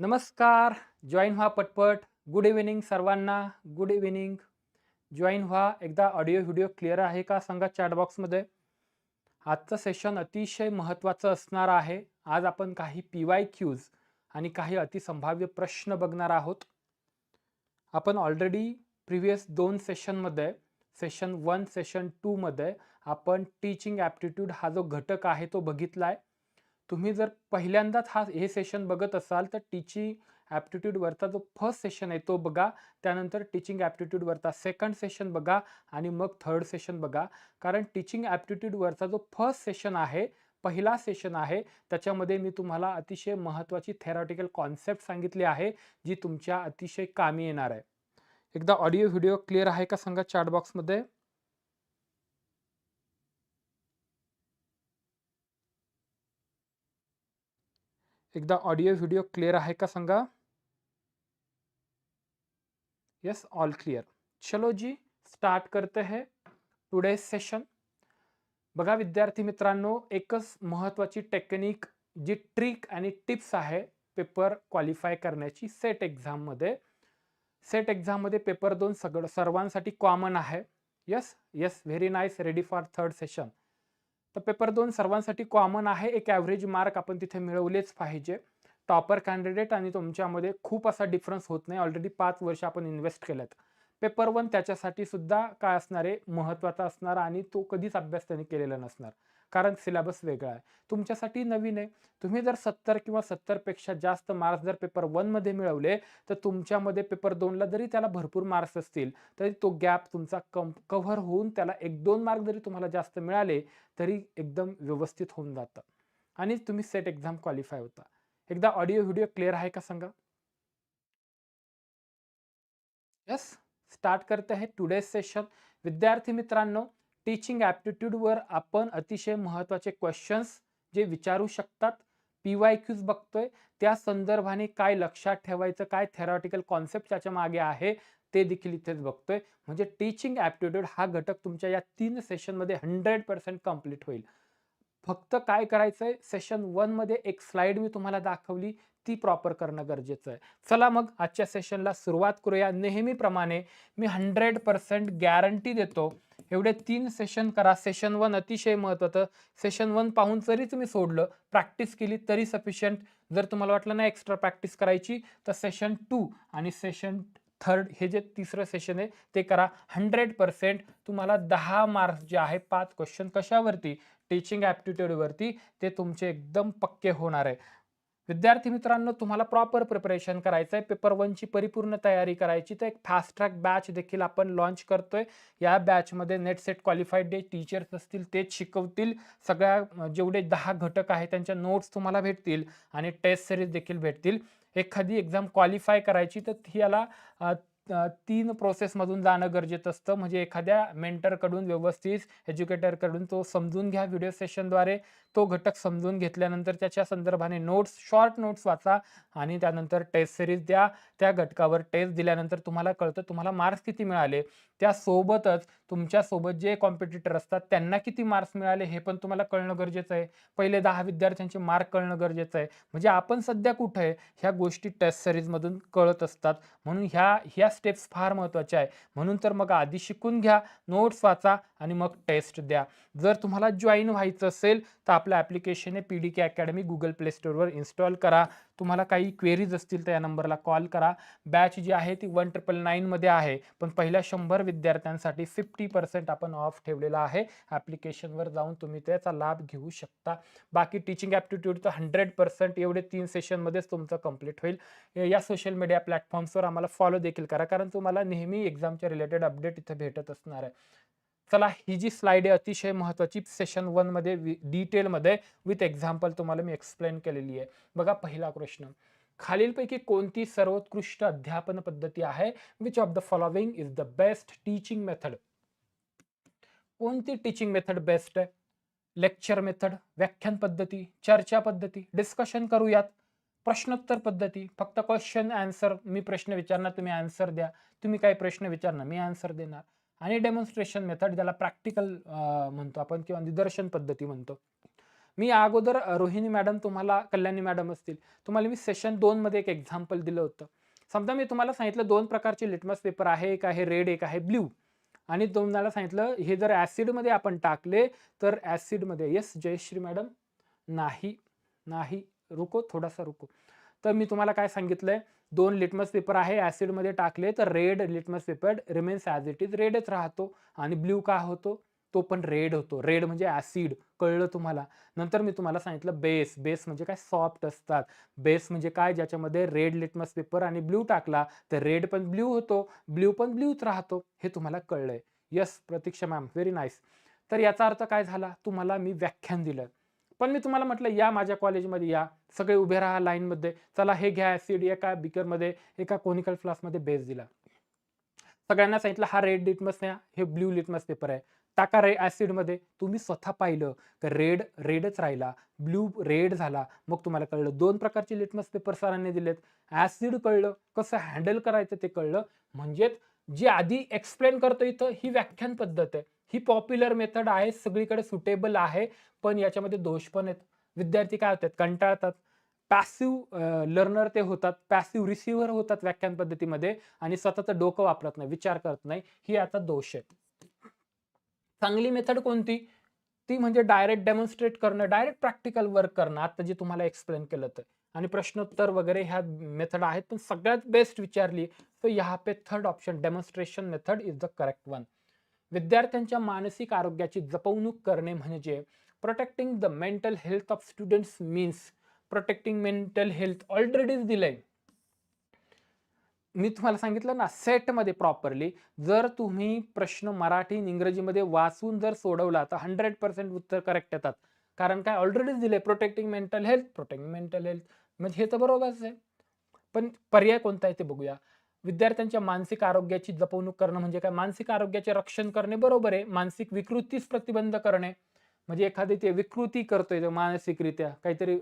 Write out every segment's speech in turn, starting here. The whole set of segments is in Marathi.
नमस्कार जॉईन व्हा पटपट. गुड इव्हिनिंग सर्वांना. गुड इव्हिनिंग जॉईन व्हा. एकदा ऑडिओ व्हिडिओ क्लिअर आहे का सांगा चॅटबॉक्समध्ये आजचं सेशन अतिशय महत्त्वाचं असणार आहे. आज आपण काही पी वाय क्यूज आणि काही अतिसंभाव्य प्रश्न बघणार आहोत. आपण ऑलरेडी प्रिव्हियस दोन सेशनमध्ये सेशन वन सेशन टूमध्ये आपण टीचिंग ॲप्टिट्यूड हा जो घटक आहे तो बघितला आहे तुम्ही जर पहिल्यांदाच हा हे सेशन बघत असाल तर टीचिंग ॲप्टिट्यूडवरचा जो फर्स्ट सेशन आहे तो बघा. त्यानंतर टीचिंग ॲप्टिट्यूडवरचा सेकंड सेशन बघा आणि मग थर्ड सेशन बघा. कारण टीचिंग ॲप्टिट्यूडवरचा जो फर्स्ट सेशन आहे पहिला सेशन आहे त्याच्यामध्ये मी तुम्हाला अतिशय महत्त्वाची थेरॉटिकल कॉन्सेप्ट सांगितली आहे जी तुमच्या अतिशय कामी येणार आहे. एकदा ऑडिओ व्हिडिओ क्लिअर आहे का सांगा चॅटबॉक्समध्ये एकदा ऑडिओ व्हिडिओ क्लिअर आहे का सांगा? यस ऑल क्लिअर चलो जी स्टार्ट करते हे टुडे सेशन बघा विद्यार्थी मित्रांनो एकच महत्त्वाची टेक्निक जी ट्रिक आणि टिप्स आहे पेपर क्वालिफाय करण्याची सेट एक्झाममध्ये सेट एक्झाममध्ये पेपर दोन सगळं सर्वांसाठी कॉमन आहे. Yes yes very nice ready for third session तर पेपर दोन सर्वांसाठी कॉमन आहे. एक ॲव्हरेज मार्क आपण तिथे मिळवलेच पाहिजे. टॉपर कॅन्डिडेट आणि तुमच्यामध्ये खूप असा डिफरन्स होत नाही. ऑलरेडी पाच वर्ष आपण इन्व्हेस्ट केल्यात. पेपर वन त्याच्यासाठी सुद्धा काय असणार आहे? महत्त्वाचा असणार आणि तो कधीच अभ्यास त्यांनी केलेला नसणार. कारण सिलेबस वेगळा आहे. तुमच्यासाठी नवीन आहे. तुम्ही जर सत्तर किंवा सत्तरपेक्षा जास्त मार्क्स जर पेपर वनमध्ये मिळवले तर तुमच्यामध्ये पेपर दोनला जरी त्याला भरपूर मार्क्स असतील तरी तो गॅप तुमचा कम कव्हर होऊन त्याला एक दोन मार्क जरी तुम्हाला जास्त मिळाले तरी एकदम व्यवस्थित होऊन जातं. आणि तुम्ही सेट एक्झाम क्वालिफाय होता. एकदा ऑडिओ व्हिडिओ क्लिअर आहे का सांगा? यस स्टार्ट करते आहे टुडे सेशन विद्यार्थी मित्रांनो टीचिंग ॲप्टिट्यूडवर आपण अतिशय महत्त्वाचे क्वेश्चन्स जे विचारू शकतात पी वाय क्यूज बघतोय त्या संदर्भाने काय लक्षात ठेवायचं काय थेरॉटिकल कॉन्सेप्ट त्याच्यामागे आहे ते देखील इथेच बघतोय. म्हणजे टीचिंग ॲप्टिट्यूड हा घटक तुमच्या या तीन सेशनमध्ये हंड्रेड पर्सेंट कंप्लीट होईल. फक्त काय करायचं आहे सेशन वनमध्ये एक स्लाईड मी तुम्हाला दाखवली. ती प्रॉपर करणं गरजेचं आहे. चला मग आजच्या सेशनला सुरुवात करूया. नेहमीप्रमाणे मी हंड्रेड पर्सेंट गॅरंटी देतो एवढे तीन सेशन करा. सेशन वन अतिशय महत्त्वाचं सेशन वन पाहून जरी तुम्ही सोडलं प्रॅक्टिस केली तरी सफिशियंट जर तुम्हाला वाटलं नाही एक्स्ट्रा प्रॅक्टिस करायची तर सेशन टू आणि सेशन थर्ड हे जे तिसरं सेशन आहे ते करा. हंड्रेड पर्सेंट तुम्हाला दहा मार्क्स जे आहे पाच क्वेश्चन कशावरती? टीचिंग ॲप्टिट्यूडवरती ते तुमचे एकदम पक्के होणार आहे. विद्यार्थी मित्रांनो तुम्हाला प्रॉपर प्रिपरेशन करायचं आहे पेपर वनची परिपूर्ण तयारी करायची. तर एक फास्ट ट्रॅक बॅच देखील आपण लॉन्च करतोय. या बॅचमध्ये NET SET qualified the teachers असतील तेच शिकवतील. सगळ्या जेवढे दहा घटक आहेत त्यांच्या नोट्स तुम्हाला भेटतील आणि टेस्ट सिरीज देखील भेटतील. एखादी एक्झाम क्वालिफाय करायची तर याला तीन प्रोसेसमधून जाणं गरजेचं असतं. म्हणजे एखाद्या मेंटरकडून व्यवस्थित एज्युकेटरकडून तो समजून घ्या व्हिडिओ सेशनद्वारे तो घटक समजून घेतल्यानंतर त्याच्या संदर्भाने नोट्स शॉर्ट नोट्स वाचा आणि त्यानंतर टेस्ट सिरीज द्या. त्या घटकावर टेस्ट दिल्यानंतर तुम्हाला कळतं तुम्हाला मार्क्स किती मिळाले. त्यासोबतच तुमच्यासोबत जे कॉम्पिटिटर असतात त्यांना किती मार्क्स मिळाले हे पण तुम्हाला कळणं गरजेचं आहे. पहिले दहा विद्यार्थ्यांचे मार्क कळणं गरजेचं आहे. म्हणजे आपण सध्या कुठे आहे ह्या गोष्टी टेस्ट सिरीजमधून कळत असतात. म्हणून ह्या ह्या स्टेप्स फार महत्त्वाच्या आहे म्हणून तर मग आधी शिकून घ्या. नोट्स वाचा. आणि मग टेस्ट द्या. जर तुम्हाला जॉईन व्हायचं असेल तर आपलं ॲप्लिकेशन आहे P D K academy Google play स्टोअरवर install करा. तुम्हाला काही क्वेरीज असतील तर या नंबरला कॉल करा. बॅच जी आहे ती वन ट्रिपल नाईनमध्ये आहे. पण पहिल्या शंभर विद्यार्थ्यांसाठी फिफ्टी पर्सेंट आपण ऑफ ठेवलेला आहे. ॲप्लिकेशनवर जाऊन तुम्ही त्याचा लाभ घेऊ शकता. बाकी टीचिंग ॲप्टिट्यूडचं हंड्रेड पर्सेंट एवढे तीन सेशनमध्येच तुमचं कंप्लीट होईल. या सोशल मीडिया प्लॅटफॉर्म्सवर आम्हाला फॉलो देखील करा. कारण तुम्हाला नेहमी एक्झामच्या रिलेटेड अपडेट इथे भेटत असणार आहे. चला ही जी स्लाइड आहे अतिशय महत्त्वाची सेशन वनमध्ये डिटेलमध्ये विथ एक्झाम्पल तुम्हाला मी एक्सप्लेन केलेली आहे. बघा पहिला प्रश्न. खालीलपैकी कोणती सर्वोत्कृष्ट अध्यापन पद्धती आहे? Which of the following is the best teaching method कोणती टीचिंग मेथड बेस्ट आहे? लेक्चर मेथड व्याख्यान पद्धती चर्चा पद्धती डिस्कशन करूयात. प्रश्नोत्तर पद्धती फक्त क्वेश्चन आन्सर मी प्रश्न विचारणार तुम्ही आन्सर द्या. तुम्ही काही प्रश्न विचारणार मी आन्सर देणार. आणि डेमॉन्स्ट्रेशन मेथड ज्याला प्रॅक्टिकल म्हणतो आपण किंवा निदर्शन पद्धती म्हणतो. मी या अगोदर रोहिणी मॅडम तुम्हाला कल्याणी मॅडम असतील तुम्हाला मी सेशन दोनमध्ये एक एक्झाम्पल दिलं होतं. समजा मी तुम्हाला सांगितलं दोन प्रकारचे लिटमस पेपर आहे एक आहे रेड एक आहे ब्ल्यू आणि तुम्हाला सांगितलं हे जर ॲसिडमध्ये आपण टाकले तर ॲसिडमध्ये येस जयश्री मॅडम नाही नाही रुको थोडासा रुको. तर मी तुम्हाला काय सांगितलंय? दोन लिटमस पेपर आहे ॲसिडमध्ये टाकले तर red litmus paper remains as it is रेडच राहतो आणि ब्ल्यू का होतो? तो पण रेड होतो. रेड म्हणजे ॲसिड कळलं तुम्हाला? नंतर मी तुम्हाला सांगितलं बेस बेस म्हणजे काय? सॉफ्ट असतात. बेस म्हणजे काय? ज्याच्यामध्ये रेड लिटमस पेपर आणि ब्ल्यू टाकला तर रेड पण ब्ल्यू होतो. ब्ल्यू पण ब्ल्यूच राहतो. हे तुम्हाला कळलंय. Yes Pratiksha ma'am very nice तर याचा अर्थ काय झाला? तुम्हाला मी व्याख्यान दिलं. पण मी तुम्हाला म्हटलं या माझ्या कॉलेजमध्ये या. सगळे उभे राहा लाईनमध्ये. चला हे घ्या ॲसिड एका बिकरमध्ये एका कोनिकल फ्लास्कमध्ये बेस दिला. सगळ्यांना सांगितलं हा रेड लिटमस न्या हे ब्ल्यू लिटमस पेपर आहे. टाका रे ॲसिडमध्ये तुम्ही स्वतः पाहिलं तर रेड रेडच राहिला. ब्ल्यू रेड झाला. मग तुम्हाला कळलं. दोन प्रकारचे लिटमस पेपर सरांनी दिलेत. ॲसिड कळलं. कसं हँडल करायचं ते कळलं. म्हणजेच जी आधी एक्सप्लेन करतो इथं ही व्याख्यान पद्धत आहे. ही पॉप्युलर मेथड आहे सगळीकडे सुटेबल आहे पण याच्यामध्ये दोष पण आहेत. विद्यार्थी काय होतात? कंटाळतात. पॅसिव्ह लर्नर ते होतात. पॅसिव्ह रिसिव्हर होतात व्याख्यान पद्धतीमध्ये आणि स्वतःचं डोकं वापरत नाही विचार करत नाही. ही आता दोष आहे चांगली मेथड कोणती? ती म्हणजे डायरेक्ट डेमॉन्स्ट्रेट करणं डायरेक्ट प्रॅक्टिकल वर्क करणं. आता जे तुम्हाला एक्सप्लेन केलं तर आणि प्रश्नोत्तर वगैरे ह्या मेथड आहेत पण सगळ्यात बेस्ट विचारली तर ह्या पे third option demonstration method is the correct one विद्यार्थ्यांच्या मानसिक आरोग्याची जपवणूक करणे म्हणजे protecting the mental health of students means protecting mental health ऑलरेडीच दिलंय. मी तुम्हाला सांगितलं ना सेटमध्ये प्रॉपरली जर तुम्ही प्रश्न मराठी इंग्रजीमध्ये वाचून जर सोडवला तर हंड्रेड पर्सेंट उत्तर करेक्ट येतात. कारण काय? ऑलरेडीच दिले protecting mental health protecting mental health म्हणजे हे तर बरोबरच आहे. पण पर्याय कोणता आहे ते बघूया. विद्यार्थ्यांच्या मानसिक आरोग्याची जपवणूक करणं म्हणजे काय? मानसिक आरोग्याचे रक्षण करणे बरोबर आहे. मानसिक विकृतीस प्रतिबंध करणे. म्हणजे एखादी ते विकृती करतोय मानसिकरित्या. काहीतरी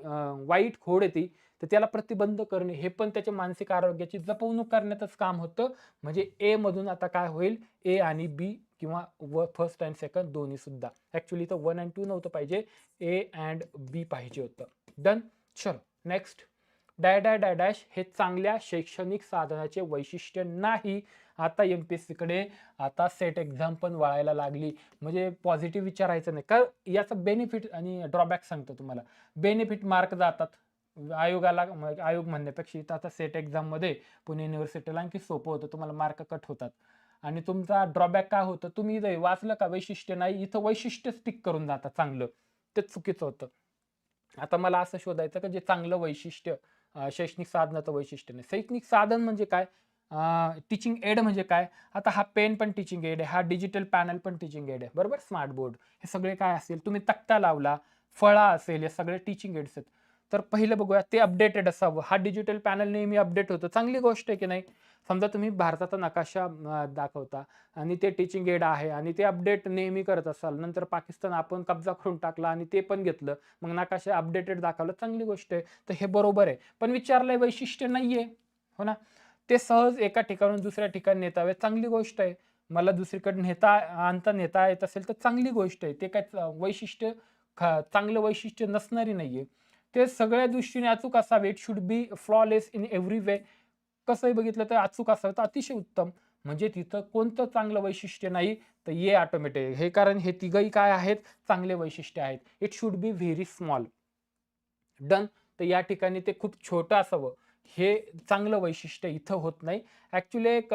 वाईट खोड येते तर त्याला प्रतिबंध करणे. हे पण त्याच्या मानसिक आरोग्याची जपवणूक करण्याचंच काम होतं. म्हणजे ए मधून आता काय होईल? ए आणि बी किंवा व फर्स्ट अँड सेकंड दोन्ही सुद्धा. ऍक्च्युली तर वन अँड टू नव्हतं पाहिजे. ए अँड बी पाहिजे होतं. डन चलो नेक्स्ट डाय डाय डाय डॅश हे चांगल्या शैक्षणिक साधनाचे वैशिष्ट्य नाही. आता एम पी एस सीकडे आता सेट एक्झाम पण वळायला लागली. म्हणजे पॉझिटिव्ह विचारायचं नाही. का याचं बेनिफिट आणि ड्रॉबॅक सांगतो तुम्हाला. बेनिफिट मार्क जातात. आयोगाला आयोग म्हणण्यापेक्षा इथं आता सेट एक्झाममध्ये पुणे युनिव्हर्सिटीला आणखी सोपं होतं. तुम्हाला मार्क कट होतात. आणि तुमचा ड्रॉबॅक काय होतं? तुम्ही इथं वाचलं का वैशिष्ट्य नाही इथं वैशिष्ट्य स्टिक करून जातं चांगलं. ते चुकीचं होतं. आता मला असं शोधायचं का जे चांगलं वैशिष्ट्य शैक्षणिक साधनाचं वैशिष्ट्य नाही. शैक्षणिक साधन म्हणजे काय? टीचिंग एड म्हणजे काय? आता हा पेन पण टीचिंग एड आहे हा डिजिटल पॅनल पण टीचिंग एड आहे. बरोबर? स्मार्ट बोर्ड हे सगळे काय असेल? तुम्ही तक्ता लावला फळा असेल हे सगळे टीचिंग एड्स आहेत. तर पहिलं बघूया ते अपडेटेड असावं. हा डिजिटल पॅनल नेहमी अपडेट होतं. चांगली गोष्ट आहे की नाही? समजा तुम्ही भारताचा नकाशा दाखवता आणि ते टीचिंग एड आहे आणि ते अपडेट नेहमी करत असाल नंतर पाकिस्तान आपण कब्जा करून टाकला आणि ते पण घेतलं मग नकाशा अपडेटेड दाखवलं चांगली गोष्ट आहे. तर हे बरोबर आहे. पण विचारलंय वैशिष्ट्य नाहीये. हो ना? ते सहज एका ठिकाणून दुसऱ्या ठिकाणी नेतावे चांगली गोष्ट आहे. मला दुसरीकडे नेता आणता नेता येत असेल तर चांगली गोष्ट आहे. ते काय वैशिष्ट्य ख- चांगलं वैशिष्ट्य नसणारी नाहीये. ते सगळ्या दृष्टीने अचूक असावे it should be flawless in every way कसंही बघितलं तर अचूक असावं तर अतिशय उत्तम. म्हणजे तिथं कोणतं चांगलं वैशिष्ट्य नाही तर ये ऑटोमॅटिक हे कारण हे तिघही काय आहेत? चांगले वैशिष्ट्य आहेत. It should be very small done तर या ठिकाणी ते खूप छोटं असावं. हे चांगलं वैशिष्ट्य इथं होत नाही. ॲक्च्युली एक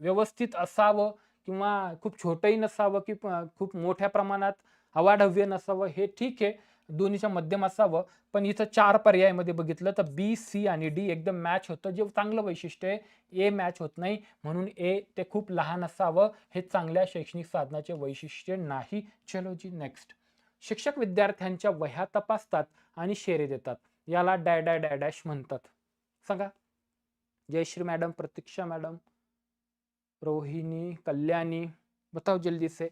व्यवस्थित असावं किंवा खूप छोटंही नसावं की खूप मोठ्या प्रमाणात अवाढव्य नसावं हे ठीक आहे. दोन्हीच्या मध्यम असावं. पण इथं चार पर्यायामध्ये बघितलं तर बी सी आणि डी एकदम मॅच होतं. जे चांगलं वैशिष्ट्य आहे ए मॅच होत नाही. म्हणून ए ते खूप लहान असावं. हे चांगल्या शैक्षणिक साधनाचे वैशिष्ट्य नाही. चलो जी नेक्स्ट शिक्षक विद्यार्थ्यांच्या वह्या तपासतात आणि शेरे देतात. याला डॅ डॅ डॅ डॅश म्हणतात. सांगा. जयश्री मॅडम प्रतीक्षा मॅडम रोहिणी कल्याणी बताओ जल्दी से.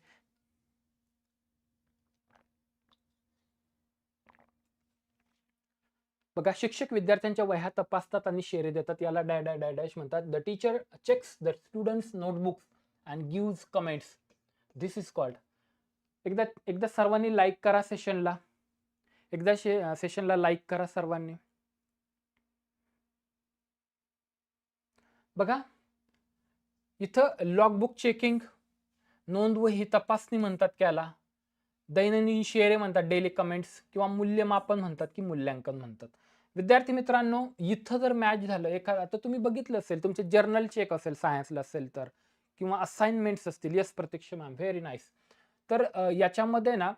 बघा शिक्षक विद्यार्थ्यांच्या वह्या तपासतात आणि शेरे देतात. याला डॅ डॅ डॅ डॅश म्हणतात. The teacher checks the students notebooks and gives comments. This is called एकदा एकदा सर्वांनी लाईक करा सेशनला. एकदा शे सेशनला लाईक करा सर्वांनी. बघा इथं लॉगबुक चेकिंग नोंदवही तपासणी म्हणतात त्याला. दैनंदिन शेरे म्हणतात डेली कमेंट्स किंवा मूल्यमापन म्हणतात की मूल्यांकन म्हणतात. विद्यार्थी मित्रांनो इथं जर मॅच झालं एखादा तर तुम्ही बघितलं असेल तुमचे जर्नल चेक असेल सायन्सला असेल तर किंवा असाइनमेंट्स असतील यस प्रत्यक्ष मॅम व्हेरी नाईस तर याच्यामध्ये ना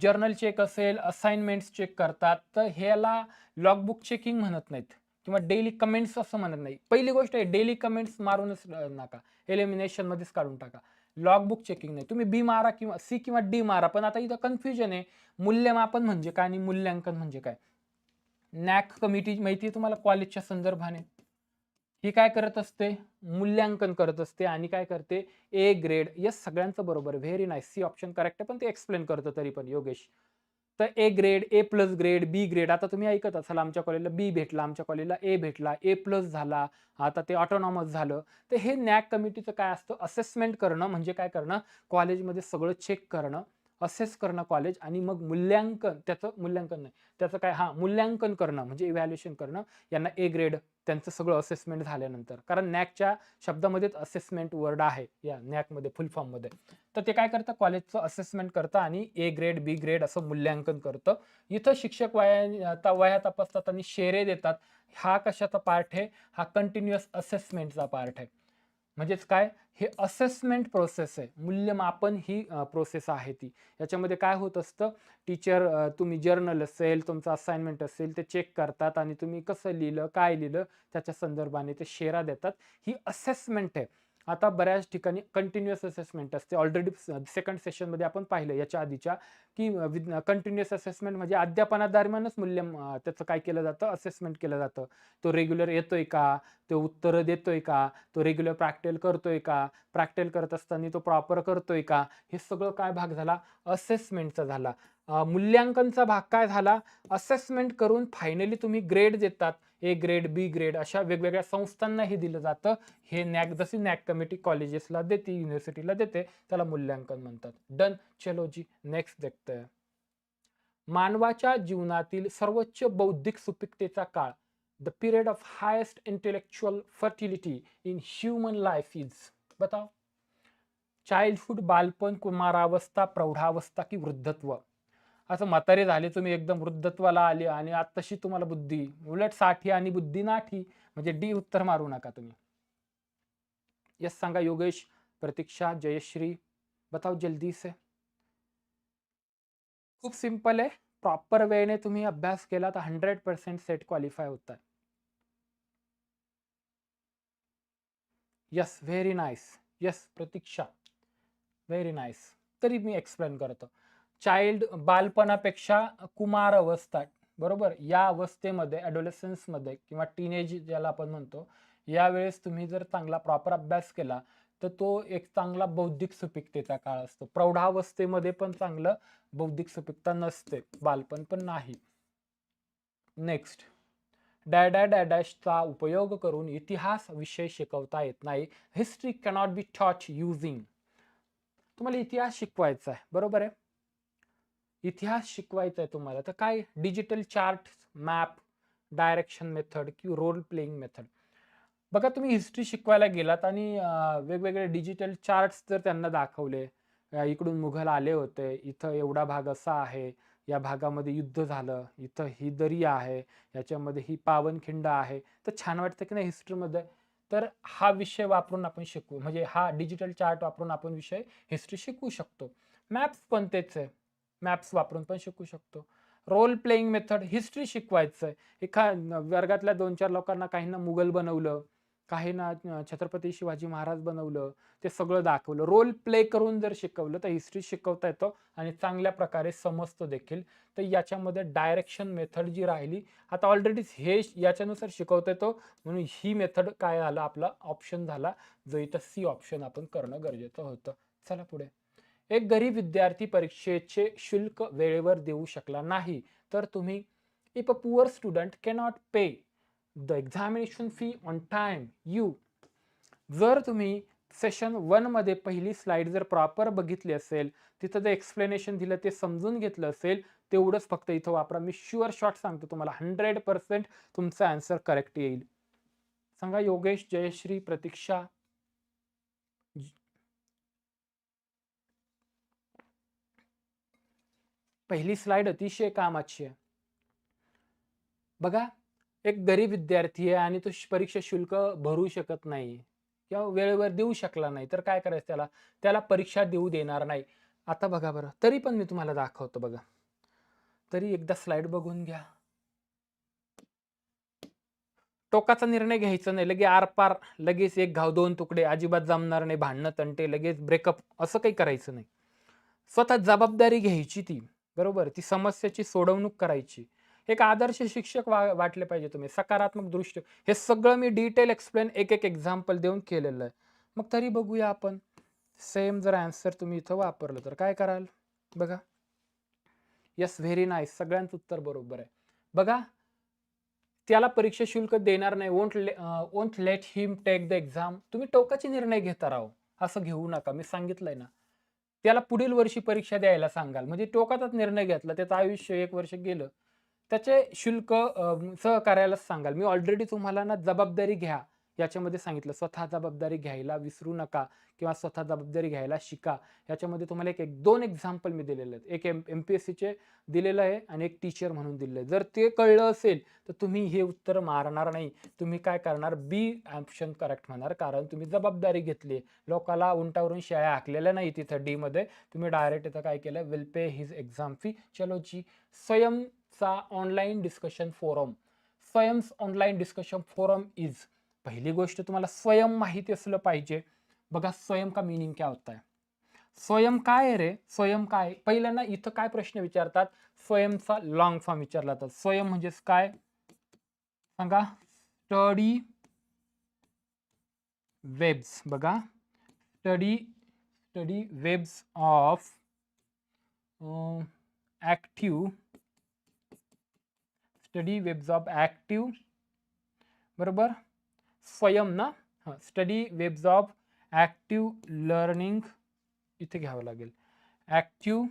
जर्नल चेक असेल असाइनमेंट्स चेक करतात तर ह्याला लॉगबुक चेकिंग म्हणत नाहीत किंवा डेली कमेंट्स असं म्हणत नाही पहिली गोष्ट आहे डेली कमेंट्स मारूनच नका. एलिमिनेशनमध्येच काढून टाका. लॉगबुक चेकिंग नाही. तुम्ही बी मारा किंवा सी किंवा डी मारा पण आता इथं कन्फ्युजन आहे. मूल्यमापन म्हणजे काय आणि मूल्यांकन म्हणजे काय? नॅक कमिटी माहिती आहे तुम्हाला? कॉलेजच्या संदर्भाने. ही काय करत असते? मूल्यांकन करत असते आणि काय करते? ए ग्रेड यस सगळ्यांचं बरोबर. Very nice C option correct आहे पण ते एक्सप्लेन करतं तरी पण. योगेश. तर A grade A plus grade B grade आता तुम्ही ऐकत असाल आमच्या कॉलेजला बी भेटला आमच्या कॉलेजला ए भेटला ए प्लस झाला. आता ते ऑटोनॉमस झालं. तर हे नॅक कमिटीचं काय असतं? असेसमेंट करणं म्हणजे काय करणं? कॉलेजमध्ये सगळं चेक करणं असेस करणं कॉलेज आणि मग मूल्यांकन त्याचं मूल्यांकन नाही. त्याचं काय? हां मूल्यांकन करणं म्हणजे इव्हॅल्युएशन करणं. यांना ए ग्रेड त्यांचं सगळं असेसमेंट झाल्यानंतर. कारण नॅकच्या शब्दामध्येच असेसमेंट वर्ड आहे या नॅकमध्ये फुल फॉर्ममध्ये तर ते काय करतं? कॉलेजचं असेसमेंट करतं आणि ए ग्रेड बी ग्रेड असं मूल्यांकन करतं. इथं शिक्षक वया आता वया तपासतात आणि शेरे देतात. हा कशाचा पार्ट आहे? हा कंटिन्युअस असेसमेंटचा पार्ट आहे. म्हणजेच काय? हे असेसमेंट प्रोसेस आहे. मूल्यमापन ही प्रोसेस आहे ती. याच्यामध्ये काय होत असतं? टीचर तुम्ही जर्नल असेल तुमचं असाइनमेंट असेल ते चेक करतात आणि तुम्ही कसं लिहिलं काय लिहिलं त्याच्या संदर्भाने ते शेरा देतात. ही असेसमेंट आहे. आता बऱ्याच ठिकाणी कंटिन्युअस असेसमेंट असते. ऑलरेडी सेकंड सेशनमध्ये आपण पाहिलं याच्या आधीच्या की कंटिन्युअस असेसमेंट म्हणजे अध्यापनादरम्यानच मूल्य त्याचं काय केलं जातं? असेसमेंट केलं जातं. तो रेग्युलर येतोय का? तो उत्तरं देतोय का? तो रेग्युलर प्रॅक्टिकल करतोय का? प्रॅक्टिकल करत असताना तो प्रॉपर करतोय का? हे सगळं काय भाग झाला? असेसमेंटचा झाला. मूल्यांकनचा भाग काय झाला? असेसमेंट करून फायनली तुम्ही ग्रेड देतात. ए ग्रेड बी ग्रेड अशा वेगवेगळ्या संस्थांना हे दिलं जातं. हे नॅक जशी नॅक कमिटी कॉलेजेसला देते युनिव्हर्सिटीला देते त्याला मूल्यांकन म्हणतात. डन चलो जी नेक्स्ट देखते. हैं. मानवाच्या जीवनातील सर्वोच्च बौद्धिक सुपिकतेचा काळ. The period of highest intellectual fertility in human life is बताओ. चाइल्डहुड बालपण कुमारावस्था प्रौढावस्था की वृद्धत्व. असं म्हातारे झाले, तुम्ही एकदम वृद्धत्वाला आले आणि आता तशी तुम्हाला बुद्धी, उलट साठी आणि बुद्धी नाठी, म्हणजे डी उत्तर मारू नका तुम्ही. यस सांगा योगेश, प्रतीक्षा, जयश्री, बताओ जल्दी से. खूप सिंपल आहे प्रॉपर वेळेने तुम्ही अभ्यास केला तर हंड्रेड पर्सेंट सेट क्वालिफाय होत आहे yes very nice yes, Pratiksha very nice तरी मी एक्सप्लेन करतो. चाइल्ड बालपणापेक्षा कुमार अवस्था बरोबर? या अवस्थेमध्ये ॲडोलेसन्समध्ये किंवा टीनेज ज्याला आपण म्हणतो यावेळेस तुम्ही जर चांगला प्रॉपर अभ्यास केला तर तो एक चांगला बौद्धिक सुपिकतेचा काळ असतो. प्रौढावस्थेमध्ये पण चांगलं बौद्धिक सुपिकता नसते. बालपण पण नाही. नेक्स्ट डॅडॅ डॅडॅशचा उपयोग करून इतिहास विषय शिकवता येत नाही. History cannot be taught using तुम्हाला इतिहास शिकवायचा आहे. बरोबर आहे? इतिहास शिकवायचा आहे तुम्हाला. तर काय? Digital chart map direction method किंवा रोल प्लेइंग मेथड बघा तुम्ही हिस्ट्री शिकवायला गेलात आणि वेगवेगळे डिजिटल चार्ट्स जर त्यांना दाखवले इकडून मुघल आले होते इथं एवढा भाग असा आहे या भागामध्ये युद्ध झालं इथं ही दर्या आहे याच्यामध्ये ही पावनखिंड आहे तर छान वाटतं की नाही हिस्ट्रीमध्ये तर हा विषय वापरून आपण शिकू म्हणजे हा डिजिटल चार्ट वापरून आपण विषय हिस्ट्री शिकवू शकतो. मॅप्स पण तेच आहे. मॅप्स वापरून पण शिकू शकतो. रोल प्लेइंग मेथड हिस्ट्री शिकवायचं आहे एका वर्गातल्या दोन चार लोकांना काहींना मुघल बनवलं काहींना छत्रपती शिवाजी महाराज बनवलं ते सगळं दाखवलं. रोल प्ले करून जर शिकवलं तर हिस्ट्री शिकवता येतो आणि चांगल्या प्रकारे समजतो देखील. तर याच्यामध्ये डायरेक्शन मेथड जी राहिली आता ऑलरेडी हे याच्यानुसार शिकवता येतो. म्हणून ही मेथड काय झालं आपला ऑप्शन झाला. जो इथं सी ऑप्शन आपण करणं गरजेचं होतं. चला पुढे. एक गरीब विद्यार्थी परीक्षेचे शुल्क वेळेवर देऊ शकला नाही तर तुम्ही if a poor student cannot pay the examination fee on time you जर तुम्ही सेशन वनमध्ये पहिली स्लाइड जर प्रॉपर बघितली असेल तिथं जे एक्सप्लेनेशन दिलं ते समजून घेतलं असेल तेवढंच फक्त इथं वापरा. मी शुअर शॉट सांगतो तुम्हाला हंड्रेड पर्सेंट तुमचा आन्सर करेक्ट येईल. सांगा योगेश जयश्री प्रतीक्षा. पहिली स्लाइड अतिशय कामाची आहे. बघा एक गरीब विद्यार्थी आहे आणि तो श- परीक्षा शुल्क भरू शकत नाही किंवा वेळेवर देऊ शकला नाही तर काय करायचं त्याला? त्याला परीक्षा देऊ देणार नाही. आता बघा बरं तरी पण मी तुम्हाला दाखवतो बघा. तरी एकदा स्लाइड बघून घ्या. टोकाचा निर्णय घ्यायचा नाही लगे आरपार लगेच एक घाव दोन तुकडे अजिबात जमणार नाही भांडणं तंटे लगेच ब्रेकअप असं काही करायचं नाही. स्वतः जबाबदारी घ्यायची ती. बरोबर? ती समस्याची सोडवणूक करायची. एक आदर्श शिक्षक वा वाटले पाहिजे तुम्ही. सकारात्मक दृष्टी. हे सगळं मी डिटेल एक्सप्लेन एक एक एक्झाम्पल देऊन केलेलं आहे. मग तरी बघूया आपण. सेम जर आन्सर तुम्ही इथं वापरलं तर काय कराल? बघा. यस व्हेरी नाईस सगळ्यांचं उत्तर बरोबर आहे. बघा. त्याला परीक्षा शुल्क देणार नाही. Won't won't let him take the exam तुम्ही टोकाचे निर्णय घेता राहो असं घेऊ नका. मी सांगितलंय ना. त्याला पुढील वर्षी परीक्षा द्यायला सांगाल. म्हणजे टोकाचाच निर्णय घेतला. त्याचं आयुष्य एक वर्ष गेलं. त्याचे शुल्क अं, सहकार्यालाच सांगाल. मी ऑलरेडी तुम्हाला ना जबाबदारी घ्या. याच्यामध्ये सांगितलं स्वतः जबाबदारी घ्यायला विसरू नका किंवा स्वतः जबाबदारी घ्यायला शिका. याच्यामध्ये तुम्हाला एक एक दोन एक्झाम्पल मी दिलेले आहेत. एक एम एम पी एस सीचे दिलेलं आहे आणि एक टीचर म्हणून दिलेलं आहे. जर ते कळलं असेल तर तुम्ही हे उत्तर मारणार नाही. तुम्ही काय करणार? बी ऑप्शन करेक्ट म्हणणार. कारण तुम्ही जबाबदारी घेतली लोकाला उंटावरून शाळा हाकलेल्या नाही तिथं डीमध्ये तुम्ही डायरेक्ट इथं काय केलं? Will pay his exam fee चलो जी. स्वयंचा ऑनलाईन डिस्कशन फोरम स्वयंस ऑनलाईन डिस्कशन फोरम इज पहिली गोष्ट तुम्हाला स्वयं माहिती असलं पाहिजे. बघा स्वयं का मिनिंग काय होता है स्वयं काय रे? स्वयं काय? पहिल्यांदा इथं काय प्रश्न विचारतात? स्वयंचा लॉंग फॉर्म विचारला जातात स्वयं म्हणजेच काय? सांगा. स्टडी वेब्स बघा. Study study webs of active study webs of active बरोबर? स्वयं ना हाँ study webs of active learning इथे घ्यावं लागेल? Active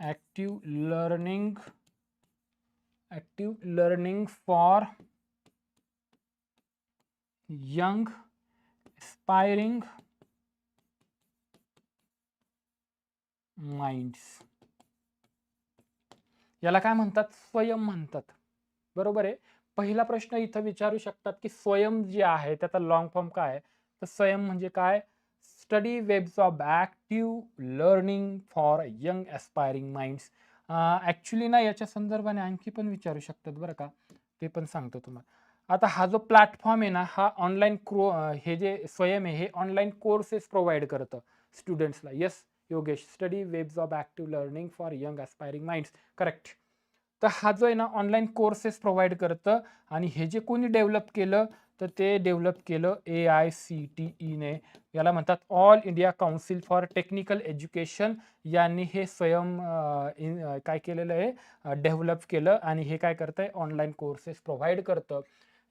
active learning active learning for young aspiring minds याला काय म्हणतात? स्वयं म्हणतात. बरोबर आहे. पहिला प्रश्न इथं विचारू शकतात की स्वयं जे आहे त्याचा लॉंग फॉर्म काय आहे? तर स्वयं म्हणजे काय? Study webs of active learning for young aspiring minds actually ना याच्या संदर्भाने आणखी पण विचारू शकतात बरं का? ते पण सांगतो तुम्हाला. आता हा जो प्लॅटफॉर्म आहे ना हा ऑनलाईन क्रो हे जे स्वयं आहे हे ऑनलाईन कोर्सेस प्रोव्हाइड करतं स्टुडंट्सला yes Yogesh study webs of active learning for young aspiring minds correct तर हा जो आहे ना ऑनलाईन कोर्सेस प्रोव्हाइड करतं. आणि हे जे कोणी डेव्हलप केलं तर ते डेव्हलप केलं ए आय सी टी ईने याला म्हणतात all India council for technical education यांनी हे स्वयं काय केलेलं आहे डेव्हलप केलं. आणि हे काय करतं आहे ऑनलाईन कोर्सेस प्रोव्हाइड करतं.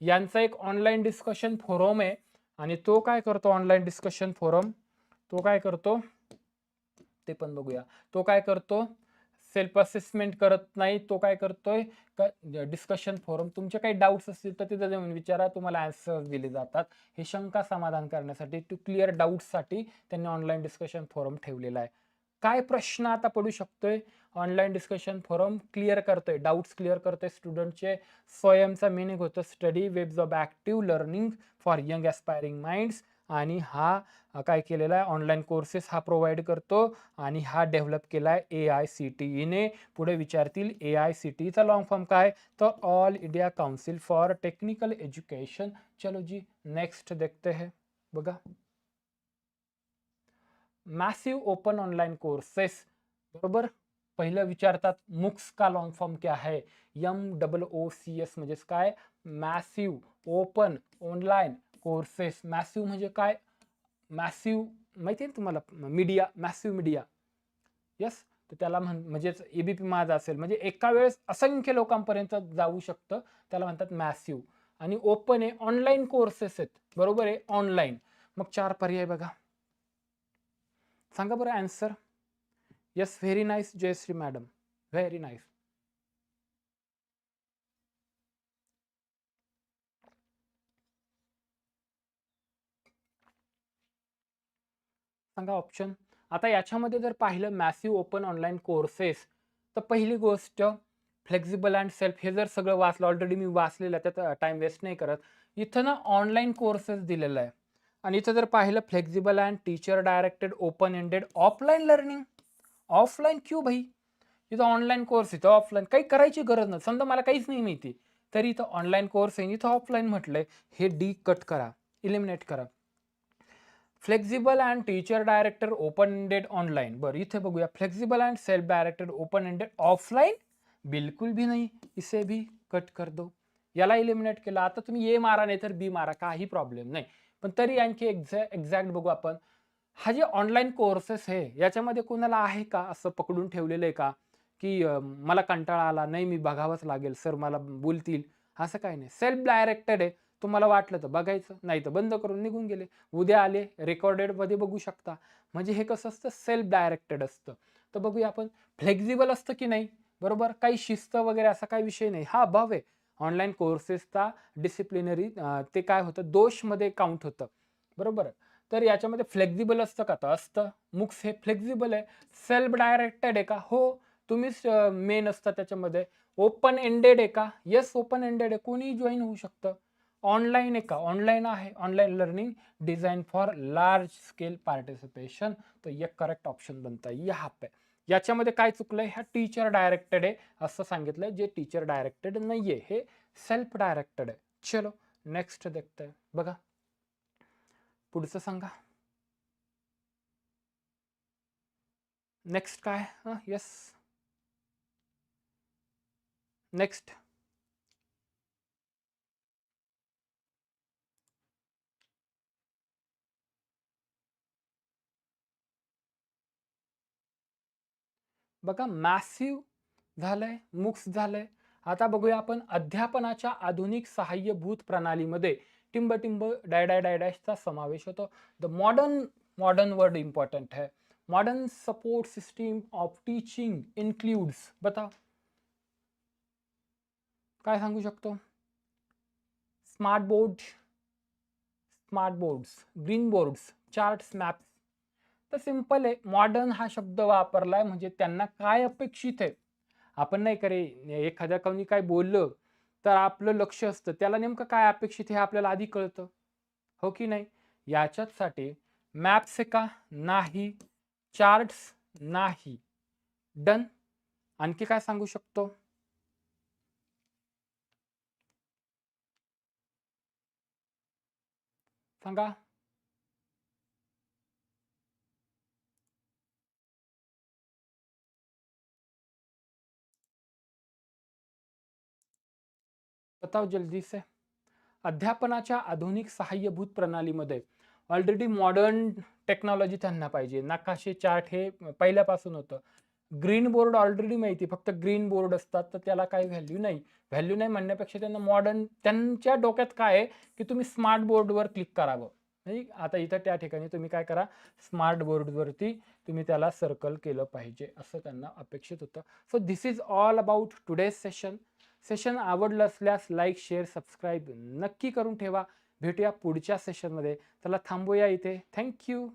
यांचा एक ऑनलाईन डिस्कशन फोरम आहे. आणि तो काय करतो ऑनलाईन डिस्कशन फोरम तो काय करतो? ते पण बघूया. तो काय करतो? सेल्फ असेसमेंट करत नाही तो काय करतोय? का डिस्कशन फोरम तुमचे काही डाऊट्स असतील तर तिथे जाऊन विचारा तुम्हाला आन्सर्स दिले जातात. हे शंका समाधान करण्यासाठी टू क्लिअर डाऊट्ससाठी त्यांनी ऑनलाईन डिस्कशन फोरम ठेवलेला आहे. काय प्रश्न आता पडू शकतोय? ऑनलाईन डिस्कशन फोरम क्लिअर करतोय डाऊट्स क्लिअर करतोय स्टुडंटचे स्वयंचा मिनिंग होतं study webs of active learning for young aspiring minds हा काय केलेला आहे कोर्सेस हा प्रोव्हाइड करतो हा डेव्हलप केला आहे ए आय सी टी ईने पुढे विचारतील ए आय सी टी टीचा लॉंग फॉर्म काय? तर all India council for technical education चलो जी नेक्स्ट देखते हैं, बघा. मॅसिव्ह ओपन ऑनलाइन कोर्सेस बरोबर? पहिलं विचारतात मुक्स का लॉंग फॉर्म क्या है? M double O C S म्हणजेच काय? Massive open online courses massive म्हणजे काय? मॅसिव्ह माहिती आहे ना तुम्हाला? मीडिया मॅसिव्ह मीडिया यस तर त्याला म्हण म्हणजेच एबीपी माझा असेल. म्हणजे एका वेळेस असंख्य लोकांपर्यंत जाऊ शकतं. त्याला म्हणतात मॅसिव्ह आणि ओपन आहे ऑनलाईन कोर्सेस आहेत. बरोबर आहे? ऑनलाईन मग चार पर्याय बघा. सांगा बरं answer yes very nice Jayashree madam very nice सांगा ऑप्शन आता याच्यामध्ये जर पाहिलं मॅसिव्ह ओपन ऑनलाईन कोर्सेस तर पहिली गोष्ट फ्लेक्झिबल अँड सेल्फ हे जर सगळं वाचलं ऑलरेडी मी वाचलेलं आहे त्यात टाइम वेस्ट नाही करत. इथं ना ऑनलाईन कोर्सेस दिलेलं आहे. आणि इथं जर पाहिलं flexible and teacher directed open ended offline learning offline Q भाई? इथं ऑनलाईन कोर्स इथं ऑफलाईन काही करायची गरज नाही. समजा मला काहीच नाही माहिती. तरी इथं ऑनलाईन कोर्स आहे इथं ऑफलाईन म्हटलंय. हे डी कट करा. इलिमिनेट करा. Flexible and teacher director open ended online. बरं इथे बघूया. Flexible and self directed open ended offline? बिलकुल भी नाही. इसे भी कट कर दो. याला इलिमिनेट केलं. आता तुम्ही ए मारा नाही तर बी मारा. काही प्रॉब्लेम नाही. पण तरी आणखी एक्झॅ एक्झॅक्ट बघू आपण. हा जे ऑनलाईन कोर्सेस आहे याच्यामध्ये कोणाला आहे का? असं पकडून ठेवलेलं आहे का? की मला कंटाळा आला. नाही मी बघावंच लागेल. सर मला बोलतील. असं काही नाही. सेल्फ डायरेक्टेड आहे. तुम्हाला वाटलं तर बघायचं नाही तर बंद करून निघून गेले. उद्या आले रेकॉर्डेडमध्ये बघू शकता. म्हणजे हे कसं असतं? सेल्फ डायरेक्टेड असतं. तर बघूया आपण फ्लेक्झिबल असतं की नाही? बरोबर? काही शिस्त वगैरे असा काही विषय नाही. हा अभाव आहे. ऑनलाईन कोर्सेसचा डिसिप्लिनरी ते काय होतं? दोषमध्ये काउंट होतं. बरोबर? तर याच्यामध्ये फ्लेक्झिबल असतं का? तर असतं. मुक्स हे फ्लेक्झिबल आहे. सेल्फ डायरेक्टेड आहे का? हो. तुम्हीच मेन असता त्याच्यामध्ये. ओपन एंडेड आहे का? येस ओपन एंडेड आहे. कोणीही जॉईन होऊ शकतं. ऑनलाईन आहे का? ऑनलाईन आहे. Online learning design for large scale participation. तर एक करेक्ट ऑप्शन बनता यहाँ पे याच्यामध्ये काय चुकलंय? ह्या टीचर डायरेक्टेड आहे असं सांगितलंय. जे टीचर डायरेक्टेड नाहीये हे सेल्फ डायरेक्टेड आहे. चलो नेक्स्ट देखते बघा. पुढचं सांगा. नेक्स्ट काय? येस नेक्स्ट बघा मॅसिव्ह आहे मुक्स आहे आता बघूया आपण अध्यापनाच्या आधुनिक सहाय्यभूत प्रणालीमध्ये टिंब डाय डाय डाय डॅशचा समावेश होतो. The modern modern word important है. Modern support system of teaching includes बता. काय सांगू शकतो? Smart board smart boards green boards charts maps तर सिंपल आहे. मॉडर्न हा शब्द वापरलाय म्हणजे त्यांना काय अपेक्षित आहे? आपण नाही करे एखाद्या कोणी काय बोललं तर आपलं लक्ष असतं. त्याला नेमकं काय अपेक्षित हे आपल्याला आधी कळतं. हो की नाही? याच्यासाठी मॅप्स आहे का? नाही. चार्ट्स नाही. डन. आणखी काय सांगू शकतो? सांगा. बताओ जल्दी से. अध्यापनाच्या आधुनिक सहाय्यभूत प्रणालीमध्ये ऑलरेडी मॉडर्न टेक्नॉलॉजी त्यांना पाहिजे. नकाशे चार्ट हे पहिल्यापासून होतं. ग्रीन बोर्ड ऑलरेडी माहिती फक्त ग्रीन बोर्ड असतात तर त्याला काही व्हॅल्यू नाही. व्हॅल्यू नाही म्हणण्यापेक्षा त्यांना मॉडर्न त्यांच्या डोक्यात काय आहे की तुम्ही स्मार्ट बोर्डवर क्लिक करावं. नाही आता इथं त्या ठिकाणी तुम्ही काय करा स्मार्ट बोर्डवरती तुम्ही त्याला सर्कल केलं पाहिजे असं त्यांना अपेक्षित होतं. So this is all about today's session session आवडलं असल्यास लाईक शेअर सबस्क्राईब नक्की करून ठेवा. भेटूया पुढच्या सेशनमध्ये. त्याला थांबूया इथे. थँक्यू.